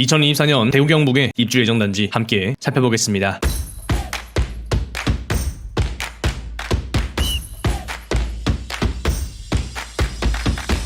2024년 대구 경북의 입주 예정 단지 함께 살펴보겠습니다.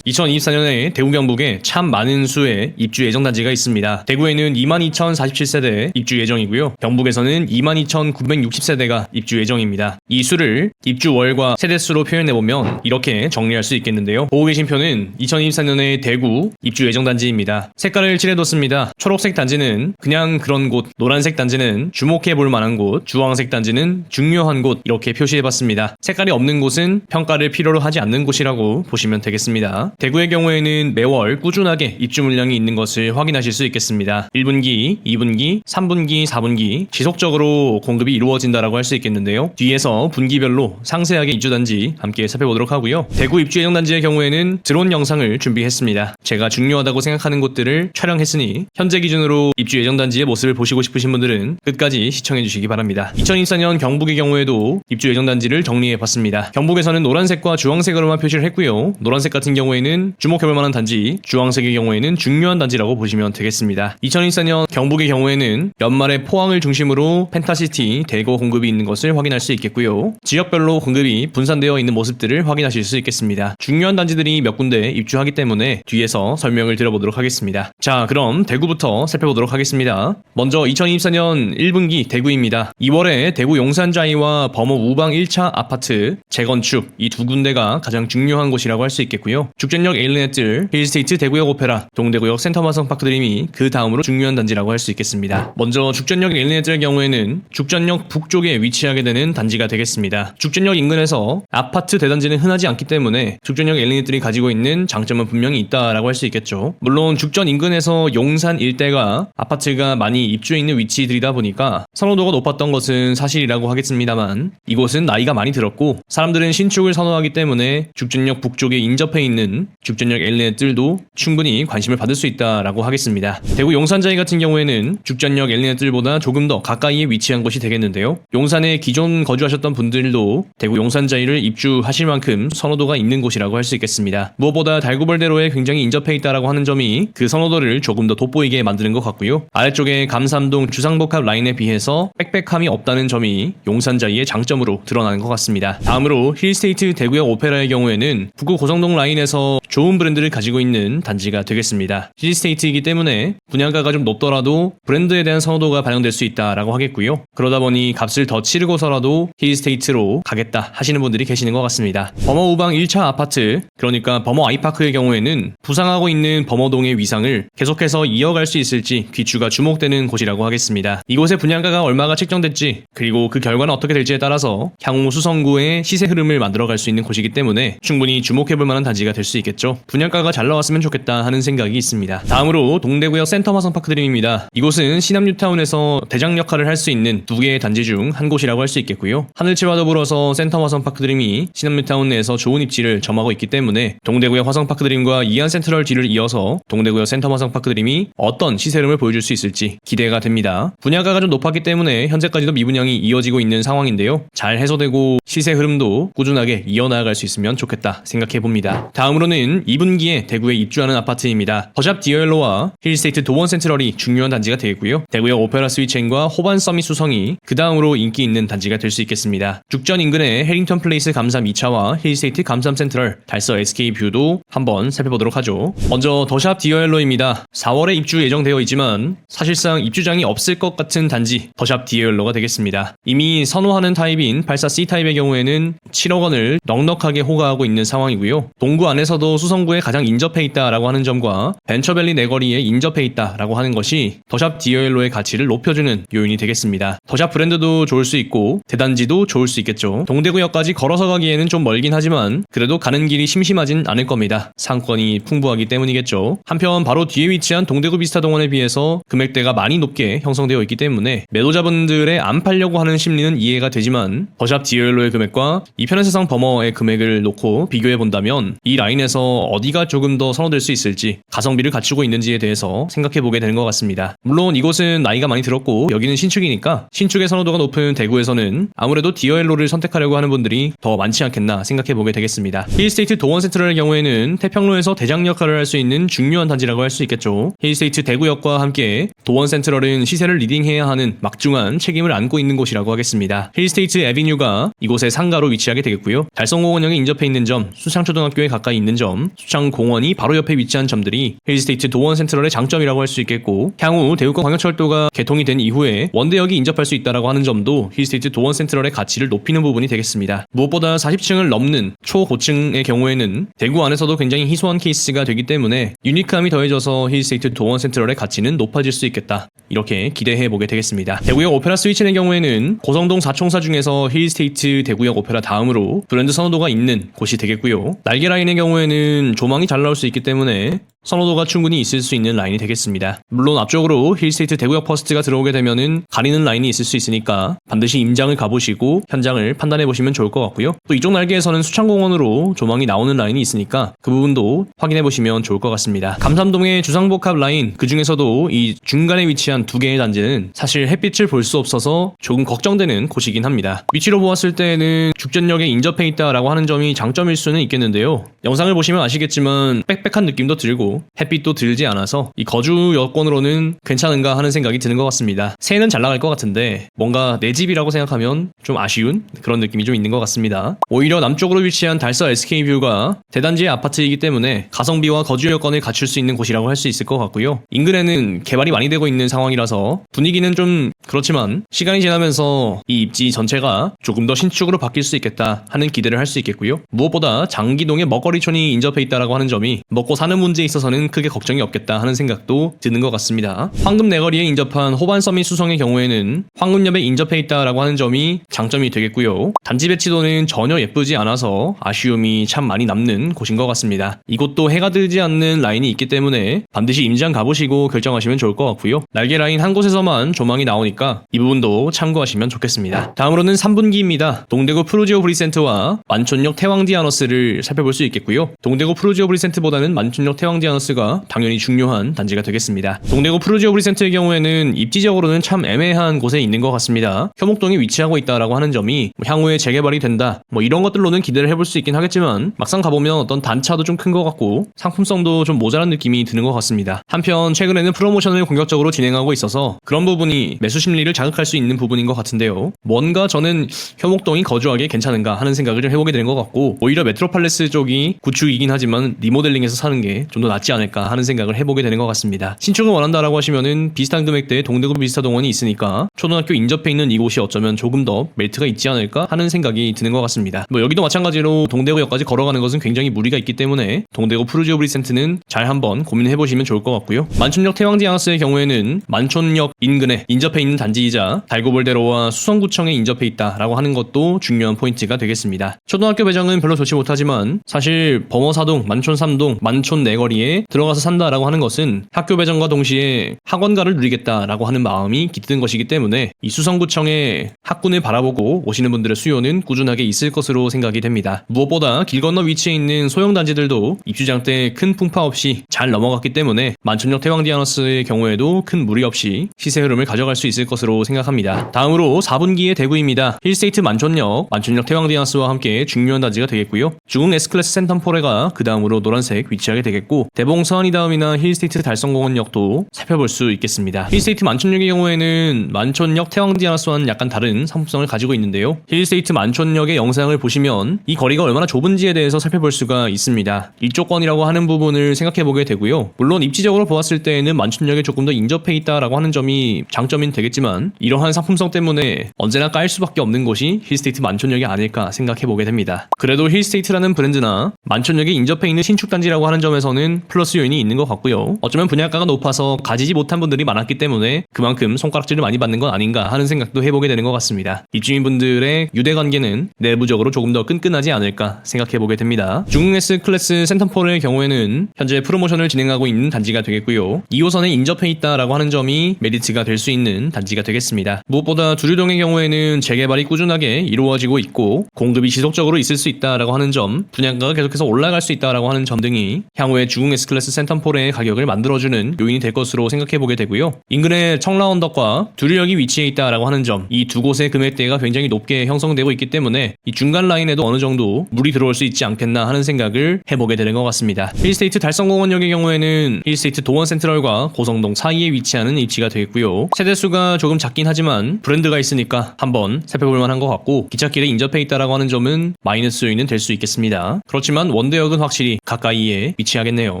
2024년에 대구 경북에 참 많은 수의 입주 예정 단지가 있습니다. 대구에는 22,047세대 입주 예정이고요. 경북에서는 22,960세대가 입주 예정입니다. 이 수를 입주월과 세대수로 표현해 보면 이렇게 정리할 수 있겠는데요. 보고 계신 표는 2024년의 대구 입주 예정 단지입니다. 색깔을 칠해뒀습니다. 초록색 단지는 그냥 그런 곳, 노란색 단지는 주목해 볼 만한 곳, 주황색 단지는 중요한 곳 이렇게 표시해봤습니다. 색깔이 없는 곳은 평가를 필요로 하지 않는 곳이라고 보시면 되겠습니다. 대구의 경우에는 매월 꾸준하게 입주 물량이 있는 것을 확인하실 수 있겠습니다. 1분기, 2분기, 3분기, 4분기 지속적으로 공급이 이루어진다라고 할 수 있겠는데요. 뒤에서 분기별로 상세하게 입주 단지 함께 살펴보도록 하고요. 대구 입주 예정 단지의 경우에는 드론 영상을 준비했습니다. 제가 중요하다고 생각하는 곳들을 촬영했으니 현재 기준으로 입주 예정 단지의 모습을 보시고 싶으신 분들은 끝까지 시청해 주시기 바랍니다. 2024년 경북의 경우에도 입주 예정 단지를 정리해 봤습니다. 경북에서는 노란색과 주황색으로만 표시를 했고요. 노란색 같은 경우에는 주목해볼 만한 단지, 주황색의 경우에는 중요한 단지라고 보시면 되겠습니다. 2024년 경북의 경우에는 연말에 포항을 중심으로 펜타시티 대거 공급이 있는 것을 확인할 수 있겠고요. 지역별로 공급이 분산되어 있는 모습들을 확인하실 수 있겠습니다. 중요한 단지들이 몇 군데 입주하기 때문에 뒤에서 설명을 드려보도록 하겠습니다. 자, 그럼 대구부터 살펴보도록 하겠습니다. 먼저 2024년 1분기 대구입니다. 2월에 대구 용산자이와 범호 우방 1차 아파트 재건축 이 두 군데가 가장 중요한 곳이라고 할 수 있겠고요. 죽전역 에일리넷들, 힐스테이트 대구역 오페라, 동대구역 센터마성 파크 드림이 그 다음으로 중요한 단지라고 할 수 있겠습니다. 먼저 죽전역 에일리넷들의 경우에는 죽전역 북쪽에 위치하게 되는 단지가 되겠습니다. 죽전역 인근에서 아파트 대단지는 흔하지 않기 때문에 죽전역 에일리넷들이 가지고 있는 장점은 분명히 있다라고 할 수 있겠죠. 물론 죽전 인근에서 용산 일대가 아파트가 많이 입주해 있는 위치들이다 보니까 선호도가 높았던 것은 사실이라고 하겠습니다만 이곳은 나이가 많이 들었고 사람들은 신축을 선호하기 때문에 죽전역 북쪽에 인접해 있는 죽전역 엘리넷들도 충분히 관심을 받을 수 있다라고 하겠습니다. 대구 용산자이 같은 경우에는 죽전역 엘리넷들보다 조금 더 가까이에 위치한 곳이 되겠는데요. 용산에 기존 거주하셨던 분들도 대구 용산자이를 입주하실 만큼 선호도가 있는 곳이라고 할 수 있겠습니다. 무엇보다 달구벌대로에 굉장히 인접해 있다라고 하는 점이 그 선호도를 조금 더 돋보이게 만드는 것 같고요. 아래쪽에 감삼동 주상복합 라인에 비해서 빽빽함이 없다는 점이 용산자이의 장점으로 드러나는 것 같습니다. 다음으로 힐스테이트 대구역 오페라의 경우에는 북구 고성동 라인에서 좋은 브랜드를 가지고 있는 단지가 되겠습니다. 힐스테이트이기 때문에 분양가가 좀 높더라도 브랜드에 대한 선호도가 반영될 수 있다라고 하겠고요. 그러다 보니 값을 더 치르고서라도 힐스테이트로 가겠다 하시는 분들이 계시는 것 같습니다. 범어 우방 1차 아파트, 그러니까 범어 아이파크의 경우에는 부상하고 있는 범어동의 위상을 계속해서 이어갈 수 있을지 귀추가 주목되는 곳이라고 하겠습니다. 이곳의 분양가가 얼마가 책정됐지, 그리고 그 결과는 어떻게 될지에 따라서 향후 수성구의 시세 흐름을 만들어갈 수 있는 곳이기 때문에 충분히 주목해볼 만한 단지가 될 수 있 겠죠. 분양가가 잘 나왔으면 좋겠다 하는 생각이 있습니다. 다음으로 동대구역 센터마성 파크 드림입니다. 이곳은 시남뉴타운에서 대장 역할을 할 수 있는 두 개의 단지 중 한 곳이라고 할 수 있겠고요. 하늘치와 더불어서 센터마성 파크 드림이 시남뉴타운 내에서 좋은 입지를 점하고 있기 때문에 동대구역 화성 파크 드림과 이안 센트럴 뒤를 이어서 동대구역 센터마성 파크 드림이 어떤 시세 흐름을 보여줄 수 있을지 기대가 됩니다. 분야가가 좀 높았기 때문에 현재까지도 미분양이 이어지고 있는 상황인데요. 잘 해소되고 시세 흐름도 꾸준하게 이어나갈 수 있으면 좋겠다 생각해 봅니다. 다음으로는 2분기에 대구에 입주하는 아파트입니다. 더샵 디얼로와 힐스테이트 도원 센트럴이 중요한 단지가 되겠고요. 대구역 오페라 스위첸과 호반 서밋 수성이 그 다음으로 인기 있는 단지가 될 수 있겠습니다. 죽전 인근의 해링턴 플레이스 감삼 2차와 힐스테이트 감삼 센트럴, 달서 SK 뷰도 한번 살펴보도록 하죠. 먼저 더샵 디얼로입니다. 4월에 입주 예정되어 있지만 사실상 입주장이 없을 것 같은 단지 더샵 디얼로가 되겠습니다. 이미 선호하는 타입인 84C 타입의 경우에는 7억 원을 넉넉하게 호가하고 있는 상황이고요. 동구 안에서도 수성구에 가장 인접해 있다라고 하는 점과 벤처밸리 내거리에 인접해 있다라고 하는 것이 더샵 디얼로의 가치를 높여주는 요인이 되겠습니다. 더샵 브랜드도 좋을 수 있고 대단지도 좋을 수 있겠죠. 동대구역까지 걸어서 가기에는 좀 멀긴 하지만 그래도 가는 길이 심심하진 않을 겁니다. 상권이 풍부하기 때문이겠죠. 한편 바로 뒤에 위치한 동대구 비스타 동원에 비해서 금액대가 많이 높게 형성되어 있기 때문에 매도자분들의 안 팔려고 하는 심리는 이해가 되지만 더샵 디얼로의 금액과 이편의 세상 버머의 금액을 놓고 비교해 본다면 이 라인에 라 인에서 어디가 조금 더 선호될 수 있을지 가성비를 갖추고 있는지에 대해서 생각해 보게 되는 것 같습니다. 물론 이곳은 나이가 많이 들었고 여기는 신축이니까 신축의 선호도가 높은 대구에서는 아무래도 디어엘로를 선택하려고 하는 분들이 더 많지 않겠나 생각해 보게 되겠습니다. 힐스테이트 도원 센트럴의 경우에는 태평로에서 대장 역할을 할 수 있는 중요한 단지라고 할 수 있겠죠. 힐스테이트 대구역과 함께 도원 센트럴은 시세를 리딩해야 하는 막중한 책임을 안고 있는 곳이라고 하겠습니다. 힐스테이트 에비뉴가 이곳의 상가로 위치하게 되겠고요. 달성공원역에 인접해 있는 점, 수창초등학교에 가까이 있는 점, 수창공원이 바로 옆에 위치한 점들이 힐스테이트 도원 센트럴의 장점이라고 할 수 있겠고 향후 대구권 광역철도가 개통이 된 이후에 원대역이 인접할 수 있다라고 하는 점도 힐스테이트 도원 센트럴의 가치를 높이는 부분이 되겠습니다. 무엇보다 40층을 넘는 초고층의 경우에는 대구 안에서도 굉장히 희소한 케이스가 되기 때문에 유니크함이 더해져서 힐스테이트 도원 센트럴의 가치는 높아질 수 있겠다. 이렇게 기대해 보게 되겠습니다. 대구역 오페라 스위치의 경우에는 고성동 4총사 중에서 힐스테이트 대구역 오페라 다음으로 브랜드 선호도가 있는 곳이 되겠고요. 날개 라인의 경우에 는 조망이 잘 나올 수 있기 때문에 선호도가 충분히 있을 수 있는 라인이 되겠습니다. 물론 앞쪽으로 힐스테이트 대구역 퍼스트가 들어오게 되면은 가리는 라인이 있을 수 있으니까 반드시 임장을 가보시고 현장을 판단해 보시면 좋을 것 같고요. 또 이쪽 날개에서는 수창공원으로 조망이 나오는 라인이 있으니까 그 부분도 확인해 보시면 좋을 것 같습니다. 감삼동의 주상복합 라인 그 중에서도 이 중간에 위치한 두 개의 단지는 사실 햇빛을 볼 수 없어서 조금 걱정되는 곳이긴 합니다. 위치로 보았을 때는 죽전역에 인접해 있다라고 하는 점이 장점일 수는 있겠는데요. 영상을 보시면 아시겠지만 빽빽한 느낌도 들고 햇빛도 들지 않아서 이 거주 여건으로는 괜찮은가 하는 생각이 드는 것 같습니다. 새는 잘 나갈 것 같은데 뭔가 내 집이라고 생각하면 좀 아쉬운 그런 느낌이 좀 있는 것 같습니다. 오히려 남쪽으로 위치한 달서 SK뷰가 대단지의 아파트이기 때문에 가성비와 거주 여건을 갖출 수 있는 곳이라고 할 수 있을 것 같고요. 인근에는 개발이 많이 되고 있는 상황이라서 분위기는 좀 그렇지만 시간이 지나면서 이 입지 전체가 조금 더 신축으로 바뀔 수 있겠다 하는 기대를 할 수 있겠고요. 무엇보다 장기동에 먹거리촌이 인접해 있다라고 하는 점이 먹고 사는 문제에 있어서 는 크게 걱정이 없겠다 하는 생각도 드는 것 같습니다. 황금 내거리에 인접한 호반섬이 수성의 경우에는 황금역에 인접해 있다라고 하는 점이 장점이 되겠고요. 단지 배치도는 전혀 예쁘지 않아서 아쉬움이 참 많이 남는 곳인 것 같습니다. 이곳도 해가 들지 않는 라인이 있기 때문에 반드시 임장 가보시고 결정하시면 좋을 것 같고요. 날개 라인 한 곳에서만 조망이 나오니까 이 부분도 참고하시면 좋겠습니다. 다음으로는 3분기입니다. 동대구 프로지오 브리센트와 만촌역 태왕디아너스를 살펴볼 수 있겠고요. 동대구 프로지오 브리센트보다는 만촌역 태왕디아너스 가 당연히 중요한 단지가 되겠습니다. 동대구 프로지오 브리센트의 경우에는 입지적으로는 참 애매한 곳에 있는 것 같습니다. 효목동에 위치하고 있다라고 하는 점이 뭐 향후에 재개발이 된다 뭐 이런 것들로는 기대를 해볼 수 있긴 하겠지만 막상 가보면 어떤 단차도 좀 큰 것 같고 상품성도 좀 모자란 느낌이 드는 것 같습니다. 한편 최근에는 프로모션을 공격적으로 진행하고 있어서 그런 부분이 매수 심리를 자극할 수 있는 부분인 것 같은데요. 뭔가 저는 효목동이 거주하기 괜찮은가 하는 생각을 좀 해보게 되는 것 같고 오히려 메트로팔레스 쪽이 구축이긴 하지만 리모델링해서 사는 게 좀 더 낫지 않을까 하는 생각을 해보게 되는 것 같습니다. 신축을 원한다라고 하시면은 비슷한 금액대의 동대구 비스타 동원이 있으니까 초등학교 인접해 있는 이곳이 어쩌면 조금 더 메리트가 있지 않을까 하는 생각이 드는 것 같습니다. 뭐 여기도 마찬가지로 동대구역까지 걸어가는 것은 굉장히 무리가 있기 때문에 동대구 프루지오 브리센트는 잘 한번 고민해 보시면 좋을 것 같고요. 만촌역 태왕디앙스의 경우에는 만촌역 인근에 인접해 있는 단지이자 달고볼대로와 수성구청에 인접해 있다라고 하는 것도 중요한 포인트가 되겠습니다. 초등학교 배정은 별로 좋지 못하지만 사실 범어사동, 만촌삼동, 만촌 내거리에 들어가서 산다라고 하는 것은 학교 배정과 동시에 학원가를 누리겠다라고 하는 마음이 깃든 것이기 때문에 이 수성구청의 학군을 바라보고 오시는 분들의 수요는 꾸준하게 있을 것으로 생각이 됩니다. 무엇보다 길 건너 위치해 있는 소형 단지들도 입주장 때 큰 풍파 없이 잘 넘어갔기 때문에 만촌역 태왕디아너스의 경우에도 큰 무리 없이 시세 흐름을 가져갈 수 있을 것으로 생각합니다. 다음으로 4분기의 대구입니다. 힐스테이트 만촌역, 만촌역 태왕디아너스와 함께 중요한 단지가 되겠고요. 중흥 S클래스 센텀포레가 그 다음으로 노란색 위치하게 되겠고 대봉 서안이 다음이나 힐스테이트 달성공원역도 살펴볼 수 있겠습니다. 힐스테이트 만촌역의 경우에는 만촌역 태왕디아너스와는 약간 다른 상품성을 가지고 있는데요. 힐스테이트 만촌역의 영상을 보시면 이 거리가 얼마나 좁은지에 대해서 살펴볼 수가 있습니다. 일조권이라고 하는 부분을 생각해 보게 되고요. 물론 입지적으로 보았을 때에는 만촌역에 조금 더 인접해 있다라고 하는 점이 장점인 되겠지만 이러한 상품성 때문에 언제나 까일 수밖에 없는 곳이 힐스테이트 만촌역이 아닐까 생각해 보게 됩니다. 그래도 힐스테이트라는 브랜드나 만촌역에 인접해 있는 신축 단지라고 하는 점에서는 플러스 요인이 있는 것 같고요. 어쩌면 분양가가 높아서 가지지 못한 분들이 많았기 때문에 그만큼 손가락질을 많이 받는 건 아닌가 하는 생각도 해보게 되는 것 같습니다. 입주민분들의 유대 관계는 내부적으로 조금 더 끈끈하지 않을까 생각해보게 됩니다. 중흥 S 클래스 센텀폴의 경우에는 현재 프로모션을 진행하고 있는 단지가 되겠고요. 2호선에 인접해 있다라고 하는 점이 메리트가 될 수 있는 단지가 되겠습니다. 무엇보다 두류동의 경우에는 재개발이 꾸준하게 이루어지고 있고 공급이 지속적으로 있을 수 있다라고 하는 점, 분양가가 계속해서 올라갈 수 있다라고 하는 점 등이 향후에 중흥 S 클래스 센텀폴의 가격을 만들어주는 요인이 될 것으로 생각해보게 되고요. 인근의 청라 언덕과 두류역이 위치해 있다라고 하는 점, 이 두 곳의 금액대가 굉장히 높게 형성되고 있기 때문에 이 중간 라인에도 어느 정도 물이 들어올 수 있지 않겠나 하는 생각을 해보게 되는 것 같습니다. 힐스테이트 달성공원역의 경우에는 힐스테이트 도원 센트럴과 고성동 사이에 위치하는 위치가 되겠고요. 세대수가 조금 작긴 하지만 브랜드가 있으니까 한번 살펴볼 만한 것 같고 기찻길에 인접해 있다라고 하는 점은 마이너스 요인은 될 수 있겠습니다. 그렇지만 원대역은 확실히 가까이에 위치하겠네요.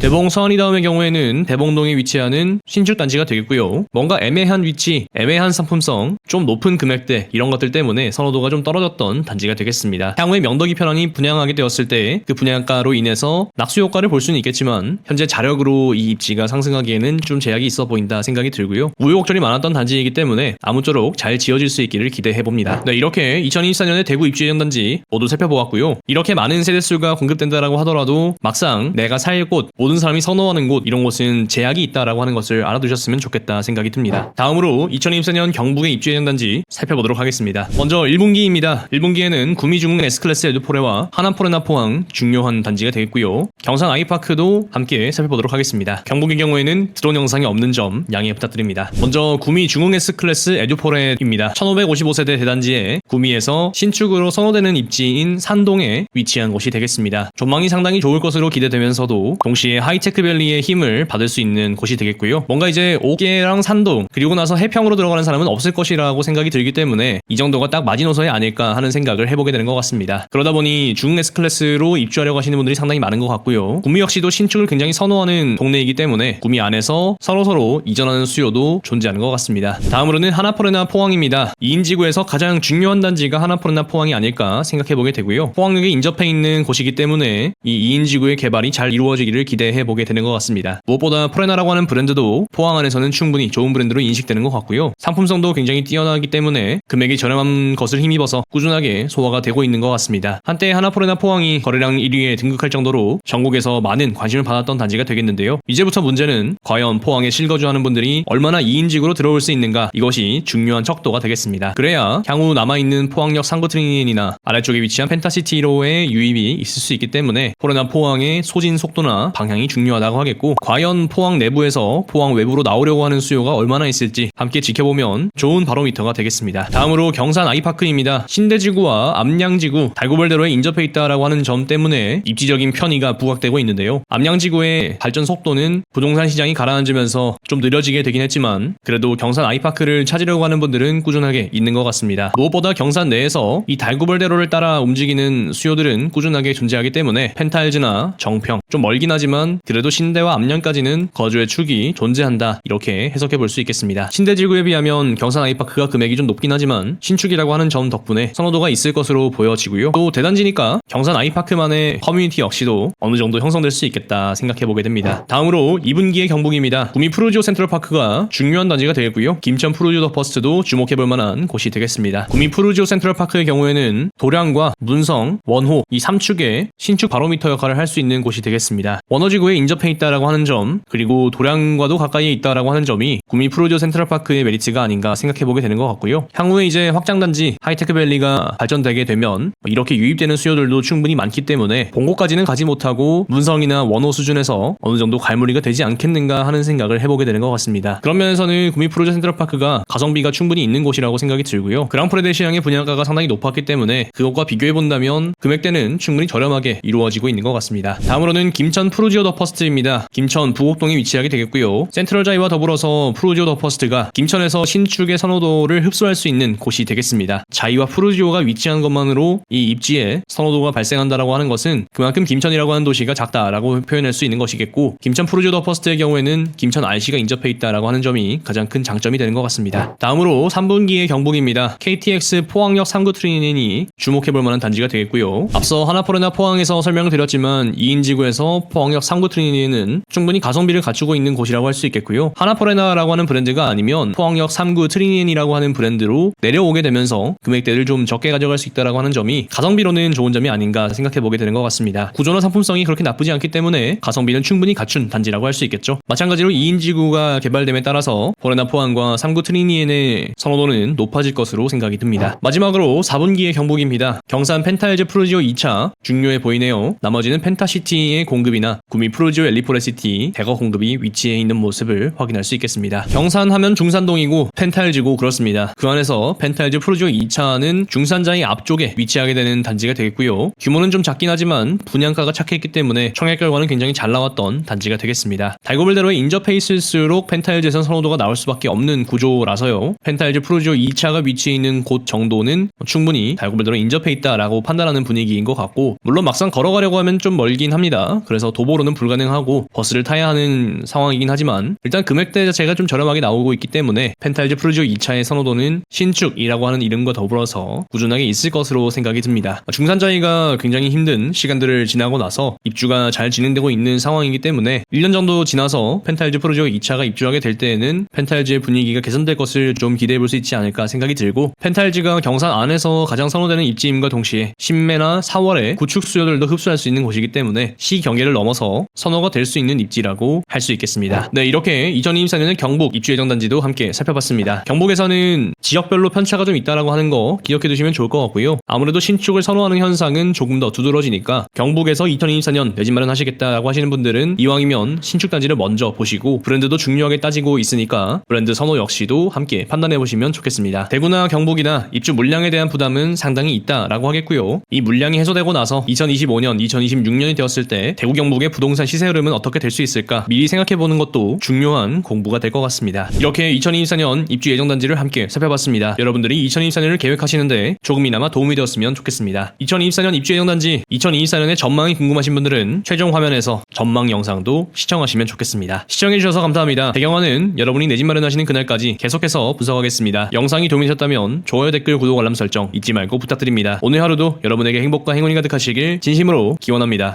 대봉 서안이다움의 경우에는 대봉동에 위치하는 신축 단지가 되겠고요. 뭔가 애매한 위치, 애매한 상품성, 좀 높은 금액대 이런 것들 때문에 선호도가 좀 떨어졌던 단지가 되겠습니다. 향후에 명덕이 편안이 분양하게 되었을 때 그 분양가로 인해서 낙수 효과를 볼 수는 있겠지만 현재 자력으로 이 입지가 상승하기에는 좀 제약이 있어 보인다 생각이 들고요. 우여곡절이 많았던 단지이기 때문에 아무쪼록 잘 지어질 수 있기를 기대해 봅니다. 네, 이렇게 2024년에 대구 입주 예정 단지 모두 살펴보았고요. 이렇게 많은 세대수가 공급된다라고 하더라도 막상 내가 살 곳, 모든 사람이 선호하는 곳 이런 곳은 제약이 있다라고 하는 것을 알아두셨으면 좋겠다 생각이 듭니다. 다음으로 2024년 경북의 입주 예정 단지 살펴보도록 하겠습니다. 먼저 1분기입니다. 1분기에는 구미중흥 S클래스 에드포레와 하남포레나 포항 중요한 단지가 되겠고요. 경산 아이파크도 함께 살펴보도록 하겠습니다. 경북의 경우에는 드론 영상이 없는 점 양해 부탁드립니다. 먼저 구미 중흥 S클래스 에듀포레입니다. 1555세대 대단지에 구미에서 신축으로 선호되는 입지인 산동에 위치한 곳이 되겠습니다. 전망이 상당히 좋을 것으로 기대되면서도 동시 에 하이테크밸리의 힘을 받을 수 있는 곳이 되겠고요. 뭔가 이제 옥계랑 산동 그리고 나서 해평으로 들어가는 사람은 없을 것이라고 생각이 들기 때문에 이 정도가 딱 마지노선이 아닐까 하는 생각을 해보게 되는 것 같습니다. 그러다 보니 중흥 S클래스로 입주하려고 하시는 분들이 상당히 많은 것 같고요. 구미 역시도 신축을 굉장히 선호하는 동네이기 때문에 구미 안에서 서로서로 이전하는 수요도 존재하는 것 같습니다. 다음으로는 하나포레나 포항입니다. 2인 지구에서 가장 중요한 단지가 하나포레나 포항이 아닐까 생각해보게 되고요. 포항역에 인접해 있는 곳이기 때문에 이 2인 지구의 개발이 잘 이루어지기를 기대 해 보게 되는 것 같습니다. 무엇보다 포레나라고 하는 브랜드도 포항 안에서는 충분히 좋은 브랜드로 인식되는 것 같고요. 상품성도 굉장히 뛰어나기 때문에 금액이 저렴한 것을 힘입어서 꾸준하게 소화가 되고 있는 것 같습니다. 한때 하나포레나 포항이 거래량 1위에 등극할 정도로 전국에서 많은 관심을 받았던 단지가 되겠는데요. 이제부터 문제는 과연 포항에 실거주하는 분들이 얼마나 2인직으로 들어올 수 있는가 이것이 중요한 척도가 되겠습니다. 그래야 향후 남아있는 포항역 상구트린이나 아래쪽에 위치한 펜타시티로의 유입이 있을 수 있기 때문에 포레나 포항의 소진 속도나 방 향이 중요하다고 하겠고 과연 포항 내부에서 포항 외부로 나오려고 하는 수요가 얼마나 있을지 함께 지켜보면 좋은 바로미터가 되겠습니다. 다음으로 경산 아이파크입니다. 신대지구와 암양지구 달구벌대로에 인접해 있다라고 하는 점 때문에 입지적인 편의가 부각되고 있는데요. 암양지구의 발전 속도는 부동산 시장이 가라앉으면서 좀 느려지게 되긴 했지만 그래도 경산 아이파크를 찾으려고 하는 분들은 꾸준하게 있는 것 같습니다. 무엇보다 경산 내에서 이 달구벌대로를 따라 움직이는 수요들은 꾸준하게 존재하기 때문에 펜타일즈나 정평 좀 멀긴 하지만 그래도 신대와 암양까지는 거주의 축이 존재한다 이렇게 해석해 볼 수 있겠습니다. 신대 지구에 비하면 경산 아이파크가 금액이 좀 높긴 하지만 신축이라고 하는 점 덕분에 선호도가 있을 것으로 보여지고요. 또 대단지니까 경산 아이파크만의 커뮤니티 역시도 어느 정도 형성될 수 있겠다 생각해 보게 됩니다. 다음으로 2분기의 경북입니다. 구미 프루지오 센트럴파크가 중요한 단지가 되겠고요. 김천 프루지오 더 퍼스트도 주목해 볼 만한 곳이 되겠습니다. 구미 프루지오 센트럴파크의 경우에는 도량과 문성, 원호 이 3축의 신축 바로미터 역할을 할 수 있는 곳이 되겠습니다. 원호 지구에 인접해 있다라고 하는 점 그리고 도량과도 가까이에 있다라고 하는 점이 구미 프루지오 센트럴파크의 메리트가 아닌가 생각해 보게 되는 것 같고요. 향후에 이제 확장단지 하이테크밸리가 발전되게 되면 이렇게 유입되는 수요들도 충분히 많기 때문에 본고까지는 가지 못하고 문성이나 원호 수준에서 어느 정도 갈무리가 되지 않겠는가 하는 생각을 해보게 되는 것 같습니다. 그런 면에서는 구미 프로제 센트럴파크가 가성비가 충분히 있는 곳이라고 생각이 들고요. 그랑프레데 시장의 분양가가 상당히 높았기 때문에 그것과 비교해 본다면 금액대는 충분히 저렴하게 이루어지고 있는 것 같습니다. 다음으로는 김천 프 루지오 더 퍼스트입니다. 김천 부곡동에 위치하게 되겠고요. 센트럴자이와 더불어서 프루지오 더 퍼스트가 김천에서 신축의 선호도를 흡수할 수 있는 곳이 되겠습니다. 자이와 프루지오가 위치한 것만으로 이 입지에 선호도가 발생한다라고 하는 것은 그만큼 김천이라고 하는 도시가 작다라고 표현할 수 있는 것이겠고 김천 프루지오 더 퍼스트의 경우에는 김천 RC가 인접해 있다라고 하는 점이 가장 큰 장점이 되는 것 같습니다. 다음으로 3분기의 경북입니다. KTX 포항역 3구 트레인이 주목해볼 만한 단지가 되겠고요. 앞서 하나포레나 포항에서 설명을 드렸지만 2인 지구에서 포항역 포항역 3구 트리니에는 충분히 가성비를 갖추고 있는 곳이라고 할 수 있겠고요. 하나포레나라고 하는 브랜드가 아니면 포항역 3구 트리니엔이라고 하는 브랜드로 내려오게 되면서 금액대를 좀 적게 가져갈 수 있다라고 하는 점이 가성비로는 좋은 점이 아닌가 생각해 보게 되는 것 같습니다. 구조나 상품성이 그렇게 나쁘지 않기 때문에 가성비는 충분히 갖춘 단지라고 할 수 있겠죠. 마찬가지로 2인 지구가 개발됨에 따라서 포레나 포항과 3구 트리니엔의 선호도는 높아질 것으로 생각이 듭니다. 마지막으로 4분기의 경북입니다. 경산 펜타일즈 프로지오 2차 중요해 보이네요. 나머지는 펜타시티의 공급이나 구미 프로지오 엘리포레시티 대거 공급이 위치해 있는 모습을 확인할 수 있겠습니다. 경산 하면 중산동이고 펜타일즈고 그렇습니다. 그 안에서 펜타일즈 프로지오 2차는 중산자의 앞쪽에 위치하게 되는 단지가 되겠고요. 규모는 좀 작긴 하지만 분양가가 착했기 때문에 청약 결과는 굉장히 잘 나왔던 단지가 되겠습니다. 달고불대로의 인접페이스일수록 펜타일즈에선 선호도가 나올 수밖에 없는 구조라서요. 펜타일즈 프로지오 2차가 위치해 있는 곳 정도는 충분히 달고불대로 인접해 있다라고 판단하는 분위기인 것 같고 물론 막상 걸어가려고 하면 좀 멀긴 합니다. 그래서 도보 로는 불가능하고 버스를 타야 하는 상황이긴 하지만 일단 금액대 자체가 좀 저렴하게 나오고 있기 때문에 펜타일즈 프로지오 2차의 선호도는 신축이라고 하는 이름과 더불어서 꾸준하게 있을 것으로 생각이 듭니다. 중산자이가 굉장히 힘든 시간들을 지나고 나서 입주가 잘 진행되고 있는 상황이기 때문에 1년 정도 지나서 펜타일즈 프로지오 2차가 입주하게 될 때에는 펜타일즈의 분위기가 개선될 것을 좀 기대해 볼 수 있지 않을까 생각이 들고 펜타일즈가 경산 안에서 가장 선호되는 입지임과 동시에 신매나 4월에 구축 수요들도 흡수할 수 있는 곳이기 때문에 시 경계를 넘어서 선호가 될 수 있는 입지라고 할 수 있겠습니다. 네, 이렇게 2024년에 경북 입주 예정 단지도 함께 살펴봤습니다. 경북에서는 지역별로 편차가 좀 있다라고 하는 거 기억해 두시면 좋을 것 같고요. 아무래도 신축을 선호하는 현상은 조금 더 두드러지니까 경북에서 2024년 내 집 마련하시겠다라고 하시는 분들은 이왕이면 신축 단지를 먼저 보시고 브랜드도 중요하게 따지고 있으니까 브랜드 선호 역시도 함께 판단해 보시면 좋겠습니다. 대구나 경북이나 입주 물량에 대한 부담은 상당히 있다라고 하겠고요. 이 물량이 해소되고 나서 2025년, 2026년이 되었을 때 대구 경북의 부동산 시세 흐름은 어떻게 될 수 있을까 미리 생각해 보는 것도 중요한 공부가 될 것 같습니다. 이렇게 2024년 입주 예정 단지를 함께 살펴봤습니다. 여러분들이 2024년을 계획하시는데 조금이나마 도움이 되었으면 좋겠습니다. 2024년 입주 예정 단지 2024년의 전망이 궁금하신 분들은 최종 화면에서 전망 영상도 시청하시면 좋겠습니다. 시청해주셔서 감사합니다. 배경화는 여러분이 내 집 마련하시는 그날까지 계속해서 분석하겠습니다. 영상이 도움이 되셨다면 좋아요, 댓글, 구독, 알람 설정 잊지 말고 부탁드립니다. 오늘 하루도 여러분에게 행복과 행운이 가득하시길 진심으로 기원합니다.